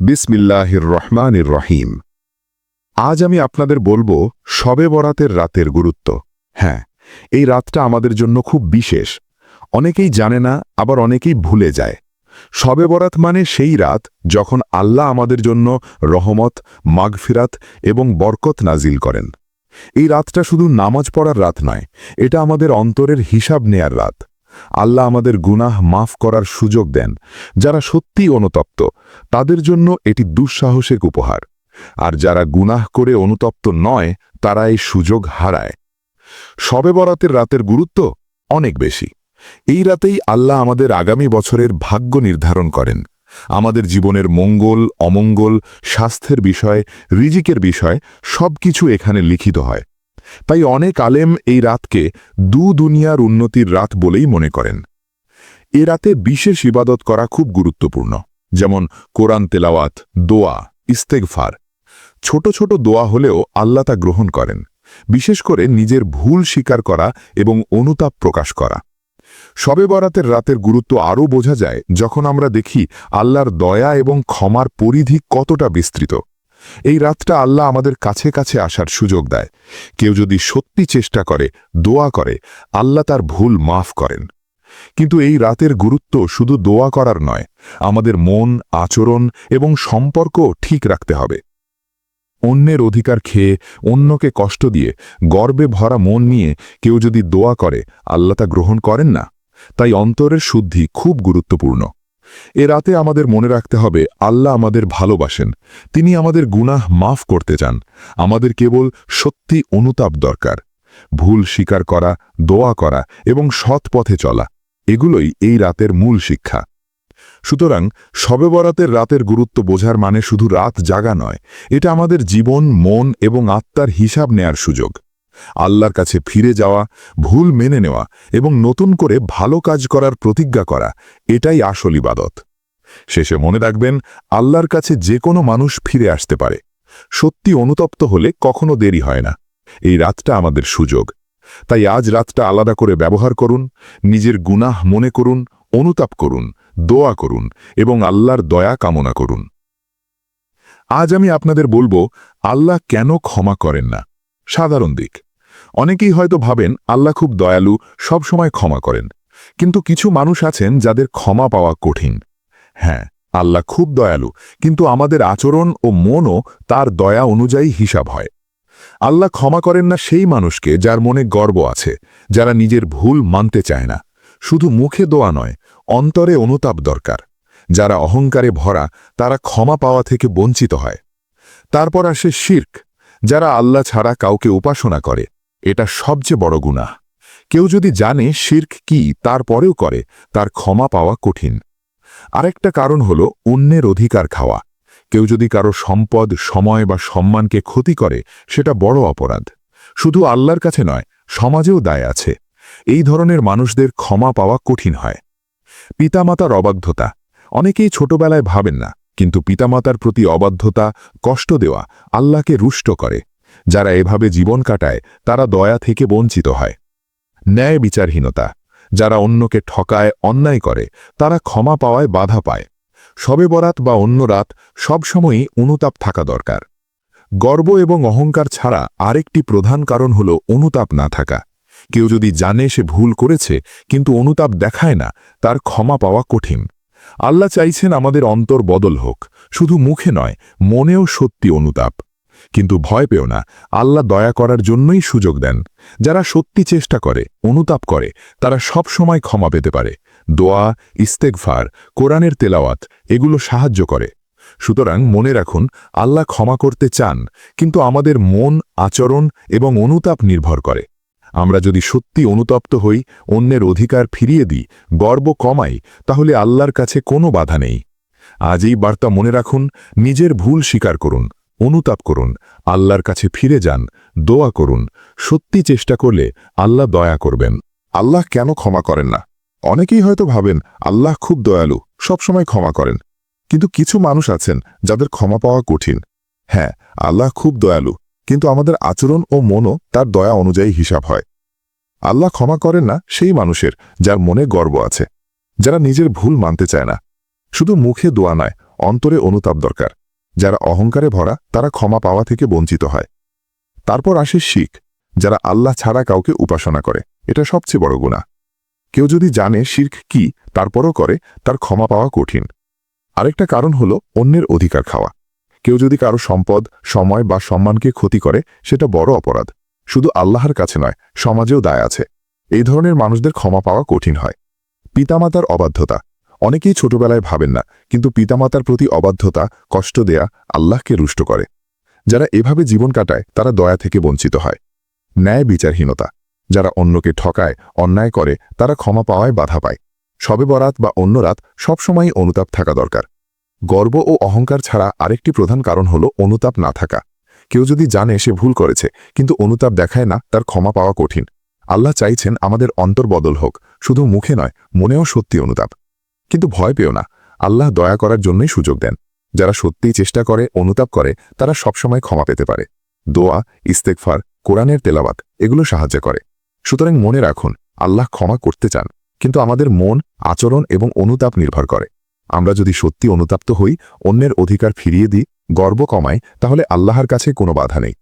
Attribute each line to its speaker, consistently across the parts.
Speaker 1: বিসমিল্লাহির রহমানির রহিম। আজ আমি আপনাদের বলব শবে বরাতের রাতের গুরুত্ব। হ্যাঁ এই রাতটা আমাদের জন্য খুব বিশেষ। অনেকেই জানে না, আবার অনেকেই ভুলে যায়। শবে বরাত মানে সেই রাত যখন আল্লাহ আমাদের জন্য রহমত, মাগফিরাত এবং বরকত নাজিল করেন। এই রাতটা শুধু নামাজ পড়ার রাত নয়, এটা আমাদের অন্তরের হিসাব নেয়ার রাত। আল্লাহ আমাদের গুনাহ মাফ করার সুযোগ দেন, যারা সত্যি অনুতপ্ত, তাদের জন্য এটি দুঃসাহসিক উপহার। আর যারা গুনাহ করে অনুতপ্ত নয়, তারা এই সুযোগ হারায়। শবে বরাতের রাতের গুরুত্ব অনেক বেশি। এই রাতেই আল্লাহ আমাদের আগামী বছরের ভাগ্য নির্ধারণ করেন। আমাদের জীবনের মঙ্গল, অমঙ্গল, স্বাস্থ্যের বিষয়, রিজিকের বিষয় সব কিছু এখানে লিখিত হয়। তাই অনেক আলেম এই রাতকে দু দুনিয়ার উন্নতির রাত বলেই মনে করেন। এ রাতে বিশেষ ইবাদত করা খুব গুরুত্বপূর্ণ, যেমন কোরআন তেলাওয়াত, দোয়া, ইস্তেগফার। ছোট ছোট দোয়া হলেও আল্লাহ তা গ্রহণ করেন, বিশেষ করে নিজের ভুল স্বীকার করা এবং অনুতাপ প্রকাশ করা। শবে বরাতের রাতের গুরুত্ব আরও বোঝা যায় যখন আমরা দেখি আল্লাহর দয়া এবং ক্ষমার পরিধি কতটা বিস্তৃত। এই রাতটা আল্লাহ আমাদের কাছে কাছে আসার সুযোগ দেয়। কেউ যদি সত্যি চেষ্টা করে, দোয়া করে, আল্লাহ তার ভুল মাফ করেন। কিন্তু এই রাতের গুরুত্ব শুধু দোয়া করার নয়, আমাদের মন, আচরণ এবং সম্পর্ক ঠিক রাখতে হবে। অন্যের অধিকার খেয়ে অন্যকে কষ্ট দিয়ে গর্বে ভরা মন নিয়ে কেউ যদি দোয়া করে, আল্লাহ তা গ্রহণ করেন না? তাই অন্তরের শুদ্ধি খুব গুরুত্বপূর্ণ। এ রাতে আমাদের মনে রাখতে হবে, আল্লাহ আমাদের ভালোবাসেন। তিনি আমাদের গুনাহ মাফ করতে চান। আমাদের কেবল সত্যি অনুতাপ দরকার। ভুল স্বীকার করা, দোয়া করা এবং সৎ পথে চলা, এগুলোই এই রাতের মূল শিক্ষা। সুতরাং শবে বরাতের রাতের গুরুত্ব বোঝার মানে শুধু রাত জাগা নয়, এটা আমাদের জীবন, মন এবং আত্মার হিসাব নেয়ার সুযোগ। আল্লাহর কাছে ফিরে যাওয়া, ভুল মেনে নেওয়া এবং নতুন করে ভালো কাজ করার প্রতিজ্ঞা করা, এটাই আসল ইবাদত। শেষে মনে রাখবেন, আল্লাহর কাছে যে কোনো মানুষ ফিরে আসতে পারে। সত্যি অনুতপ্ত হলে কখনো দেরি হয় না। এই রাতটা আমাদের সুযোগ। তাই আজ রাতটা আলাদা করে ব্যবহার করুন, নিজের গুনাহ মনে করুন, অনুতাপ করুন, দোয়া করুন এবং আল্লাহর দয়া কামনা করুন। আজ আমি আপনাদের বলব, আল্লাহ কেন ক্ষমা করেন না? সাধারণ দিক। অনেকেই হয়তো ভাবেন আল্লাহ খুব দয়ালু, সব সময় ক্ষমা করেন। কিন্তু কিছু মানুষ আছেন যাদের ক্ষমা পাওয়া কঠিন। হ্যাঁ আল্লাহ খুব দয়ালু, কিন্তু আমাদের আচরণ ও মনও তার দয়া অনুযায়ী হিসাব হয়। আল্লাহ ক্ষমা করেন না সেই মানুষকে যার মনে গর্ব আছে, যারা নিজের ভুল মানতে চায় না। শুধু মুখে দোয়া নয়, অন্তরে অনুতাপ দরকার। যারা অহংকারে ভরা, তারা ক্ষমা পাওয়া থেকে বঞ্চিত হয়। তারপর আসে শির্ক, যারা আল্লাহ ছাড়া কাউকে উপাসনা করে। এটা সবচেয়ে বড় গুণা কেউ যদি জানে শির্ক কি, তারপরেও করে, তার ক্ষমা পাওয়া কঠিন। আরেকটা কারণ হল অন্যের অধিকার খাওয়া। কেউ যদি কারও সম্পদ, সময় বা সম্মানকে ক্ষতি করে, সেটা বড় অপরাধ। শুধু আল্লাহর কাছে নয়, সমাজেও দায় আছে। এই ধরনের মানুষদের ক্ষমা পাওয়া কঠিন হয়। পিতামাতার অবাধ্যতা। অনেকেই ছোটবেলায় ভাবেন না, কিন্তু পিতামাতার প্রতি অবাধ্যতা, কষ্ট দেওয়া আল্লাহকে রুষ্ট করে। যারা এভাবে জীবন কাটায়, তারা দয়া থেকে বঞ্চিত হয়। ন্যায় বিচারহীনতা যারা অন্যকে ঠকায়, অন্যায় করে, তারা ক্ষমা পাওয়ায় বাধা পায়। সবে বরাত বা অন্য রাত সবসময়ই অনুতাপ থাকা দরকার। গর্ব এবং অহংকার ছাড়া আরেকটি প্রধান কারণ হল অনুতাপ না থাকা। কেউ যদি জানে সে ভুল করেছে, কিন্তু অনুতাপ দেখায় না, তার ক্ষমা পাওয়া কঠিন। আল্লাহ চাইছেন আমাদের অন্তর বদল হোক। শুধু মুখে নয়, মনেও সত্যি অনুতাপ। কিন্তু ভয় পেও না, আল্লাহ দয়া করার জন্যই সুযোগ দেন। যারা সত্যি চেষ্টা করে, অনুতাপ করে, তারা সব সময় ক্ষমা পেতে পারে। দোয়া ইস্তেকফার কোরআনের তেলাওয়াত, এগুলো সাহায্য করে। সুতরাং মনে রাখুন, আল্লাহ ক্ষমা করতে চান, কিন্তু আমাদের মন, আচরণ এবং অনুতাপ নির্ভর করে। আমরা যদি সত্যি অনুতপ্ত হই, অন্যের অধিকার ফিরিয়ে দিই, গর্ব কমাই, তাহলে আল্লাহর কাছে কোনো বাধা নেই। আজ এই বার্তা মনে রাখুন, নিজের ভুল স্বীকার করুন। অনুতাপ করুন, আল্লাহর কাছে ফিরে যান, দোয়া করুন, সত্যি চেষ্টা করলে আল্লাহ দয়া করবেন। আল্লাহ কেন ক্ষমা করেন না? অনেকেই হয়তো ভাবেন, আল্লাহ খুব দয়ালু, সবসময় ক্ষমা করেন। কিন্তু কিছু মানুষ আছেন যাদের ক্ষমা পাওয়া কঠিন। হ্যাঁ আল্লাহ খুব দয়ালু, কিন্তু আমাদের আচরণ ও মনও তার দয়া অনুযায়ী হিসাব হয়। আল্লাহ ক্ষমা করেন না সেই মানুষের যার মনে গর্ব আছে, যারা নিজের ভুল মানতে চায় না। শুধু মুখে দোয়া নয়, অন্তরে অনুতাপ দরকার। যারা অহংকারে ভরা, তারা ক্ষমা পাওয়া থেকে বঞ্চিত হয়। তারপর আসে শিখ, যারা আল্লাহ ছাড়া কাউকে উপাসনা করে। এটা সবচেয়ে বড় গুণা কেউ যদি জানে শির্ক কি, তারপরও করে, তার ক্ষমা পাওয়া কঠিন। আরেকটা কারণ হলো অন্যের অধিকার খাওয়া। কেউ যদি কারও সম্পদ, সময় বা সম্মানকে ক্ষতি করে, সেটা বড় অপরাধ। শুধু আল্লাহর কাছে নয়, সমাজেও দায় আছে। এই ধরনের মানুষদের ক্ষমা পাওয়া কঠিন হয়। পিতামাতার অবাধ্যতা। অনেকেই ছোটবেলায় ভাবেন না, কিন্তু পিতামাতার প্রতি অবাধ্যতা, কষ্ট দেয়া আল্লাহকে রুষ্ট করে। যারা এভাবে জীবন কাটায়, তারা দয়া থেকে বঞ্চিত হয়। ন্যায় বিচারহীনতা। যারা অন্যকে ঠকায়, অন্যায় করে, তারা ক্ষমা পাওয়ায় বাধা পায়। সবে বরাত বা অন্য রাত সবসময়ই অনুতাপ থাকা দরকার। গর্ব ও অহংকার ছাড়া আরেকটি প্রধান কারণ হল অনুতাপ না থাকা। কেউ যদি জানে সে ভুল করেছে, কিন্তু অনুতাপ দেখায় না, তার ক্ষমা পাওয়া কঠিন। আল্লাহ চাইছেন আমাদের অন্তর বদল হোক, শুধু মুখে নয়, মনেও সত্যি অনুতাপ। কিন্তু ভয় পেও না। আল্লাহ দয়া করার জন্যই সুযোগ দেন। যারা সত্যিই চেষ্টা করে, অনুতাপ করে, তারা সবসময় ক্ষমা পেতে পারে। দোয়া ইস্তেকফার কোরআনের তেলাবাত এগুলো সাহায্য করে। সুতরাং মনে রাখুন, আল্লাহ ক্ষমা করতে চান, কিন্তু আমাদের মন, আচরণ এবং অনুতাপ নির্ভর করে। আমরা যদি সত্যি অনুতাপ্ত হই, অন্যের অধিকার ফিরিয়ে দিই, গর্ব কমাই, তাহলে আল্লাহর কাছে কোনো বাধা নেই।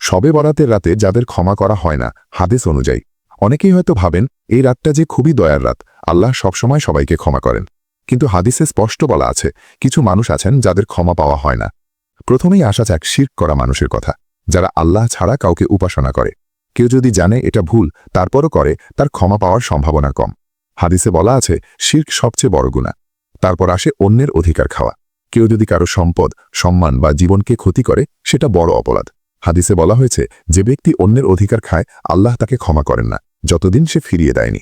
Speaker 1: সবে বরাতের রাতে যাদের ক্ষমা করা হয় না, হাদিস অনুযায়ী। অনেকেই হয়তো ভাবেন, এই রাতটা যে খুবই দয়ার রাত, আল্লাহ সবসময় সবাইকে ক্ষমা করেন। কিন্তু হাদিসে স্পষ্ট বলা আছে, কিছু মানুষ আছেন যাদের ক্ষমা পাওয়া হয় না। প্রথমেই আসা যাক শির্ক করা মানুষের কথা। যারা আল্লাহ ছাড়া কাউকে উপাসনা করে। কেউ যদি জানে এটা ভুল, তারপরও করে, তার ক্ষমা পাওয়ার সম্ভাবনা কম। হাদিসে বলা আছে, শির্ক সবচেয়ে বড় গুণা তারপর আসে অন্যের অধিকার খাওয়া। কেউ যদি কারও সম্পদ, সম্মান বা জীবনকে ক্ষতি করে, সেটা বড় অপরাধ। হাদিসে বলা হয়েছে, যে ব্যক্তি অন্যের অধিকার খায়, আল্লাহ তাকে ক্ষমা করেন না। যতদিন সে ফিরিয়ে দেয়নি।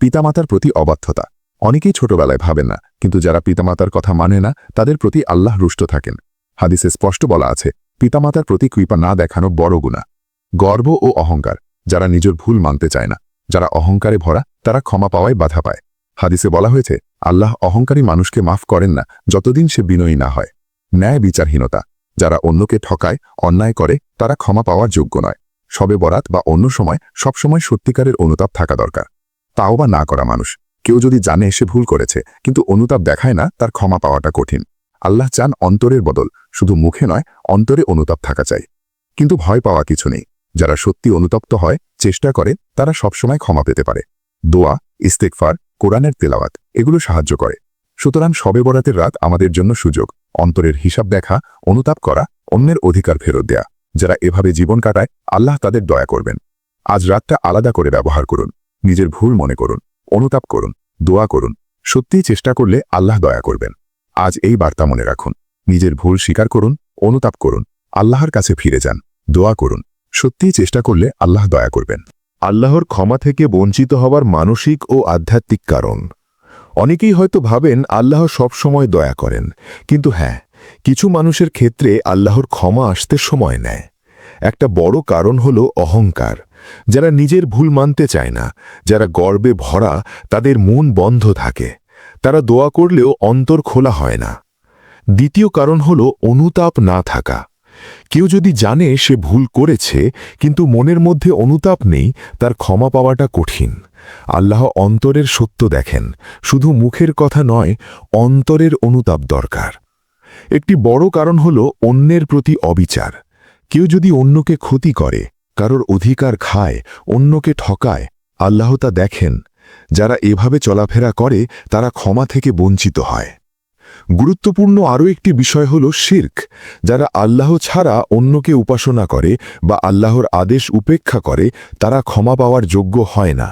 Speaker 1: পিতামাতার প্রতি অবাধ্যতা। অনেকেই ছোটবেলায় ভাবেন না, কিন্তু যারা পিতামাতার কথা মানে না, তাদের প্রতি আল্লাহ রুষ্ট থাকেন। হাদিসে স্পষ্ট বলা আছে, পিতামাতার প্রতি কৃপা না দেখানো বড় গুণা গর্ব ও অহংকার, যারা নিজের ভুল মানতে চায় না। যারা অহংকারে ভরা, তারা ক্ষমা পাওয়ায় বাধা পায়। হাদিসে বলা হয়েছে, আল্লাহ অহংকারী মানুষকে মাফ করেন না, যতদিন সে বিনয়ী না হয়। ন্যায় বিচারহীনতা, যারা অন্যকে ঠকায়, অন্যায় করে, তারা ক্ষমা পাওয়ার যোগ্য নয়। সবে বরাত বা অন্য সময় সবসময় সত্যিকারের অনুতাপ থাকা দরকার। তাও বা না করা মানুষ। কেউ যদি জানে সে ভুল করেছে, কিন্তু অনুতাপ দেখায় না, তার ক্ষমা পাওয়াটা কঠিন। আল্লাহ চান অন্তরের বদল, শুধু মুখে নয়, অন্তরে অনুতাপ থাকা চাই। কিন্তু ভয় পাওয়া কিছু নেই। যারা সত্যি অনুতপ্ত হয়, চেষ্টা করে, তারা সবসময় ক্ষমা পেতে পারে। দোয়া ইস্তেকফার কোরআনের তেলাওয়াত, এগুলো সাহায্য করে। সুতরাং সবে বরাতের রাত আমাদের জন্য সুযোগ। অন্তরের হিসাব দেখা, অনুতাপ করা, অন্যের অধিকার ফেরত দেয়া। যারা এভাবে জীবন কাটায়, আল্লাহ তাদের দয়া করবেন। আজ রাতটা আলাদা করে ব্যবহার করুন, নিজের ভুল মনে করুন, অনুতাপ করুন, দোয়া করুন, সত্যিই চেষ্টা করলে আল্লাহ দয়া করবেন। আজ এই বার্তা মনে রাখুন, নিজের ভুল স্বীকার করুন, অনুতাপ করুন, আল্লাহর কাছে ফিরে যান, দোয়া করুন, সত্যিই চেষ্টা করলে আল্লাহ দয়া করবেন।
Speaker 2: আল্লাহর ক্ষমা থেকে বঞ্চিত হবার মানসিক ও আধ্যাত্মিক কারণ। অনেকেই হয়তো ভাবেন আল্লাহ সব সময় দয়া করেন, কিন্তু হ্যাঁ কিছু মানুষের ক্ষেত্রে আল্লাহর ক্ষমা আসতে সময় নেয়। একটা বড় কারণ হল অহংকার। যারা নিজের ভুল মানতে চায় না, যারা গর্বে ভরা, তাদের মন বন্ধ থাকে। তারা দোয়া করলেও অন্তর খোলা হয় না। দ্বিতীয় কারণ হল অনুতাপ না থাকা। কেউ যদি জানে সে ভুল করেছে, কিন্তু মনের মধ্যে অনুতাপ নেই, তার ক্ষমা পাওয়াটা কঠিন। আল্লাহ অন্তরের সত্য দেখেন। শুধু মুখের কথা নয়, অন্তরের অনুতাপ দরকার। একটি বড় কারণ হল অন্যের প্রতি অবিচার। কেউ যদি অন্যকে ক্ষতি করে, কারোর অধিকার খায়, অন্যকে ঠকায়, আল্লাহ তা দেখেন। যারা এভাবে চলাফেরা করে, তারা ক্ষমা থেকে বঞ্চিত হয়। গুরুত্বপূর্ণ আরও একটি বিষয় হল শির্ক। যারা আল্লাহ ছাড়া অন্যকে উপাসনা করে বা আল্লাহর আদেশ উপেক্ষা করে, তারা ক্ষমা পাওয়ার যোগ্য হয় না।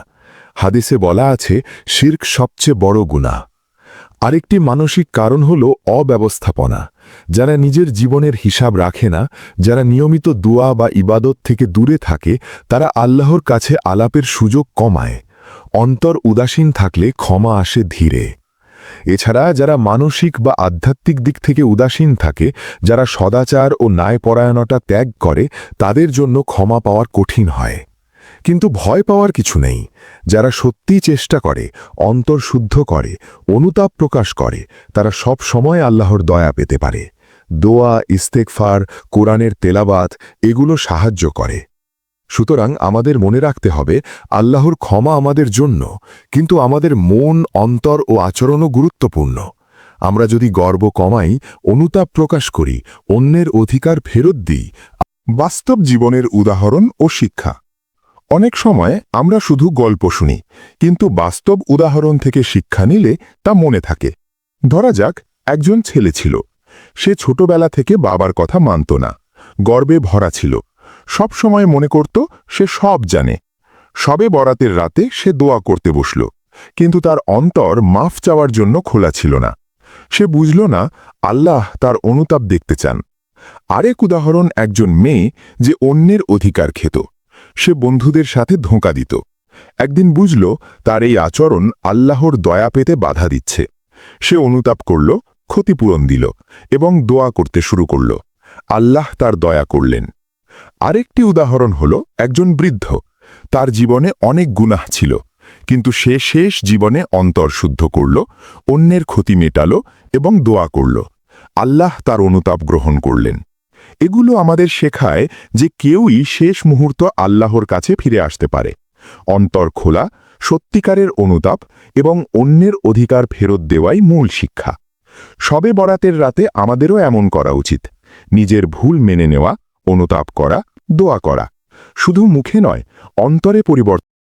Speaker 2: হাদিসে বলা আছে, শির্ক সবচেয়ে বড় গুণা আরেকটি মানসিক কারণ হল অব্যবস্থাপনা, যারা নিজের জীবনের হিসাব রাখে না, যারা নিয়মিত দোয়া বা ইবাদত থেকে দূরে থাকে, তারা আল্লাহর কাছে আলাপের সুযোগ কমায়। অন্তর উদাসীন থাকলে ক্ষমা আসে ধীরে। এছাড়া যারা মানসিক বা আধ্যাত্মিক দিক থেকে উদাসীন থাকে, যারা সদাচার ও ন্যায়পরায়ণতা ত্যাগ করে, তাদের জন্য ক্ষমা পাওয়ার কঠিন হয়। কিন্তু ভয় পাওয়ার কিছু নেই। যারা সত্যিই চেষ্টা করে, অন্তর শুদ্ধ করে, অনুতাপ প্রকাশ করে, তারা সব সময় আল্লাহর দয়া পেতে পারে। দোয়া ইস্তেকফার কোরআনের তেলাবাত এগুলো সাহায্য করে। সুতরাং আমাদের মনে রাখতে হবে, আল্লাহর ক্ষমা আমাদের জন্য, কিন্তু আমাদের মন, অন্তর ও আচরণও গুরুত্বপূর্ণ। আমরা যদি গর্ব কমাই, অনুতাপ প্রকাশ করি, অন্যের অধিকার ফেরত দিই,
Speaker 1: বাস্তব জীবনের উদাহরণ ও শিক্ষা। অনেক সময় আমরা শুধু গল্প শুনি, কিন্তু বাস্তব উদাহরণ থেকে শিক্ষা নিলে তা মনে থাকে। ধরা যাক, একজন ছেলে ছিল। সে ছোটবেলা থেকে বাবার কথা মানত না, গর্বে ভরা ছিল। সব সময় মনে করত, সে সব জানে। সবে বরাতের রাতে সে দোয়া করতে বসল, কিন্তু তার অন্তর মাফ চাওয়ার জন্য খোলা ছিল না। সে বুঝল না, আল্লাহ তার অনুতাপ দেখতে চান। আরেক উদাহরণ একজন মেয়ে যে অন্যের অধিকার খেত। সে বন্ধুদের সাথে ধোঁকা দিত। একদিন বুঝল, তার এই আচরণ আল্লাহর দয়া পেতে বাধা দিচ্ছে। সে অনুতাপ করল, ক্ষতিপূরণ দিল এবং দোয়া করতে শুরু করল। আল্লাহ তার দয়া করলেন। আরেকটি উদাহরণ হল একজন বৃদ্ধ। তার জীবনে অনেক গুনাহ ছিল, কিন্তু সে শেষ জীবনে অন্তর শুদ্ধ করল, অন্যের ক্ষতি মেটাল এবং দোয়া করল। আল্লাহ তার অনুতাপ গ্রহণ করলেন। এগুলো আমাদের শেখায় যে কেউই শেষ মুহূর্ত আল্লাহর কাছে ফিরে আসতে পারে। অন্তর খোলা, সত্যিকারের অনুতাপ এবং অন্যের অধিকার ফেরত দেওয়াই মূল শিক্ষা। সবে বরাতের রাতে আমাদেরও এমন করা উচিত। নিজের ভুল মেনে নেওয়া, অনুতাপ করা, দোয়া করা। শুধু মুখে নয়, অন্তরে পরিবর্তন